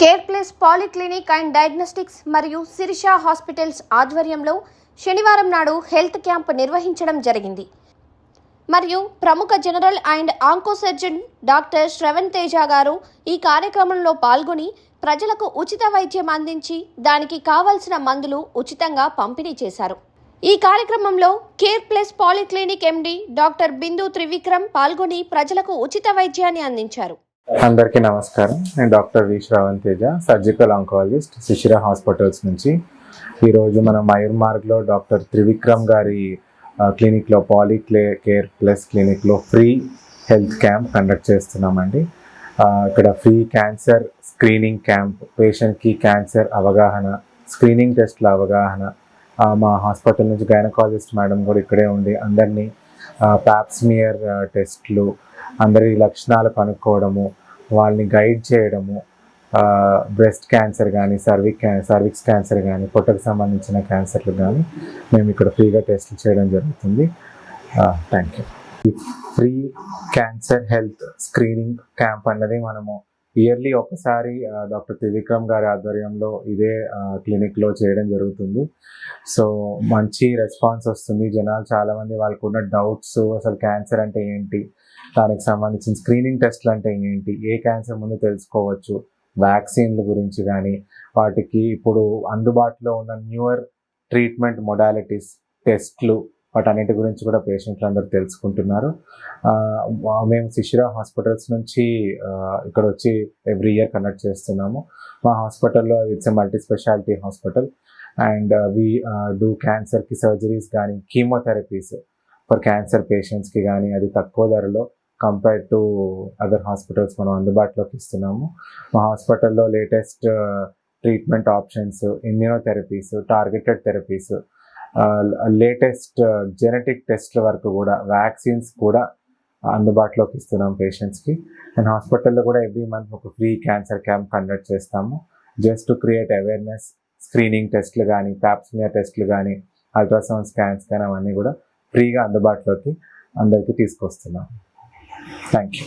Care plus polyclinic and diagnostics మరియు Sirisha hospitals ఆధ్వర్యంలో శనివారం నాడు హెల్త్ క్యాంప్ నిర్వహించడం జరిగింది. మరియు ప్రముఖ general and onco surgeon doctor Shravan Teja గారు ఈ కార్యక్రమంలో పాల్గొని ప్రజలకు ఉచిత వైద్యం అందించి దానికి కావలసిన మందులు ఉచితంగా పంపిణీ చేశారు. ఈ కార్యక్రమంలో care plus polyclinic MD doctor Bindu Trivikram పాల్గొని ప్రజలకు ఉచిత వైద్యాన్ని అందించారు. అందరికీ నమస్కారం. నేను doctor V Shravan Teja surgical oncologist Shishira hospitals నుంచి. ఈరోజు మన మయూర్మార్గ్లో డాక్టర్ త్రివిక్రమ్ గారి క్లినిక్లో పాలీ క్లే కేర్ ప్లస్ క్లినిక్లో ఫ్రీ హెల్త్ క్యాంప్ కండక్ట్ చేస్తున్నామండి. ఇక్కడ ఫ్రీ క్యాన్సర్ స్క్రీనింగ్ క్యాంప్ పేషెంట్కి క్యాన్సర్ అవగాహన స్క్రీనింగ్ టెస్ట్ల అవగాహన. మా హాస్పిటల్ నుంచి గైనకాలజిస్ట్ మేడం కూడా ఇక్కడే ఉండి అందరినీ ప్యాప్స్మియర్ టెస్ట్లు అందరి లక్షణాలు కనుక్కోవడము వాళ్ళని గైడ్ చేయడము బ్రెస్ట్ క్యాన్సర్ కానీ సర్విక్ క్యా సర్విక్స్ క్యాన్సర్ కానీ పొట్టకు సంబంధించిన క్యాన్సర్లు కానీ మేము ఇక్కడ ఫ్రీగా టెస్ట్లు చేయడం జరుగుతుంది. థ్యాంక్ యూ ఈ free cancer health screening camp అన్నది మనము ఇయర్లీ ఒకసారి డాక్టర్ త్రివిక్రమ్ గారి ఆధ్వర్యంలో ఇదే క్లినిక్లో చేయడం జరుగుతుంది. సో మంచి రెస్పాన్స్ వస్తుంది. జనాలు చాలామంది వాళ్ళకు ఉన్న డౌట్స్ అసలు క్యాన్సర్ అంటే ఏంటి? దానికి సంబంధించిన స్క్రీనింగ్ టెస్ట్లు అంటే ఏంటి? ఏ క్యాన్సర్ ముందు తెలుసుకోవచ్చు? వ్యాక్సిన్ల గురించి కానీ వాటికి ఇప్పుడు అందుబాటులో ఉన్న న్యూయర్ ట్రీట్మెంట్ మొడాలిటీస్ టెస్ట్లు వాటన్నిటి గురించి కూడా పేషెంట్లు అందరూ తెలుసుకుంటున్నారు. మేము శిశిర హాస్పిటల్స్ నుంచి ఇక్కడ వచ్చి ఎవ్రీ ఇయర్ కండక్ట్ చేస్తున్నాము. మా హాస్పిటల్లో it's a multi speciality hospital and we do క్యాన్సర్కి సర్జరీస్ కానీ కీమోథెరపీస్ ఫర్ క్యాన్సర్ పేషెంట్స్కి కానీ అది తక్కువ ధరలో కంపేర్డ్ టు అదర్ హాస్పిటల్స్ మనం అందుబాటులోకి ఇస్తున్నాము. మా హాస్పిటల్లో latest treatment options immunotherapies targeted therapies latest genetic టెస్ట్ల వరకు కూడా వ్యాక్సిన్స్ కూడా అందుబాటులోకి ఇస్తున్నాం పేషెంట్స్కి. అండ్ హాస్పిటల్లో కూడా ఎవ్రీ మంత్ ఒక ఫ్రీ క్యాన్సర్ క్యాంప్ కండక్ట్ చేస్తాము. Just to create awareness screening టెస్ట్లు కానీ ప్యాప్స్మియర్ టెస్ట్లు కానీ అల్ట్రాసౌండ్ స్కాన్స్ కానీ అవన్నీ కూడా ఫ్రీగా అందుబాటులోకి అందరికీ తీసుకొస్తున్నాం. Thank you.